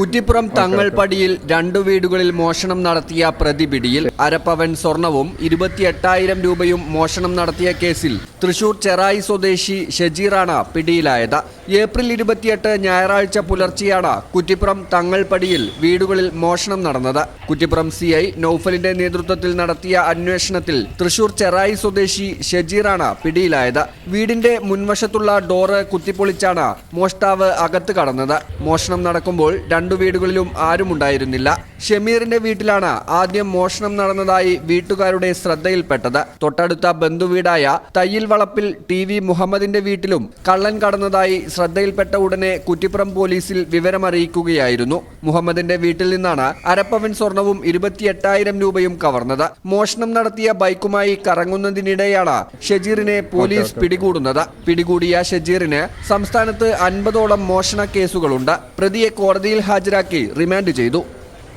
കുറ്റിപ്പുറം തങ്ങൾപടിയിൽ രണ്ടു വീടുകളിൽ മോഷണം നടത്തിയ പ്രതിപിടിയിൽ അരപ്പവൻ സ്വർണവും ഇരുപത്തിയെട്ടായിരം രൂപയും മോഷണം നടത്തിയ കേസിൽ തൃശൂർ ചെറായി സ്വദേശി ഷജീറാണ് പിടിയിലായത്. ഏപ്രിൽ ഇരുപത്തിയെട്ട് ഞായറാഴ്ച പുലർച്ചെയാണ് കുറ്റിപ്പുറം തങ്ങൾപടിയിൽ വീടുകളിൽ മോഷണം നടന്നത്. കുറ്റിപ്പുറം സി ഐ നൌഫലിന്റെ നേതൃത്വത്തിൽ നടത്തിയ അന്വേഷണത്തിൽ തൃശൂർ ചെറായി സ്വദേശി ഷജീറാണ് പിടിയിലായത്. വീടിന്റെ മുൻവശത്തുള്ള ഡോറ് കുത്തിപ്പൊളിച്ചാണ് മോഷ്ടാവ് അകത്ത് കടന്നത്. മോഷണം നടക്കുമ്പോൾ രണ്ടു വീടുകളിലും ആരുമുണ്ടായിരുന്നില്ല. ഷമീറിന്റെ വീട്ടിലാണ് ആദ്യം മോഷണം നടന്നതായി വീട്ടുകാരുടെ ശ്രദ്ധയിൽപ്പെട്ടത്. തൊട്ടടുത്ത ബന്ധുവീടായ തയ്യിൽ വളപ്പിൽ ടി വി മുഹമ്മദിന്റെ വീട്ടിലും കള്ളൻ കടന്നതായി ശ്രദ്ധയിൽപ്പെട്ട ഉടനെ കുറ്റിപ്പുറം പോലീസിൽ വിവരമറിയിക്കുകയായിരുന്നു. മുഹമ്മദിന്റെ വീട്ടിൽ നിന്നാണ് അരപ്പവൻ സ്വർണവും ഇരുപത്തിയെട്ടായിരം രൂപയും കവർന്നത്. മോഷണം നടത്തിയ ബൈക്കുമായി കറങ്ങുന്നതിനിടെയാണ് ഷജീറിനെ പോലീസ് പിടികൂടുന്നത്. പിടികൂടിയ ഷജീറിന് സംസ്ഥാനത്ത് അൻപതോളം മോഷണ കേസുകളുണ്ട്. പ്രതിയെ കോടതിയിൽ ഹാജരാക്കി റിമാൻഡ് ചെയ്തു.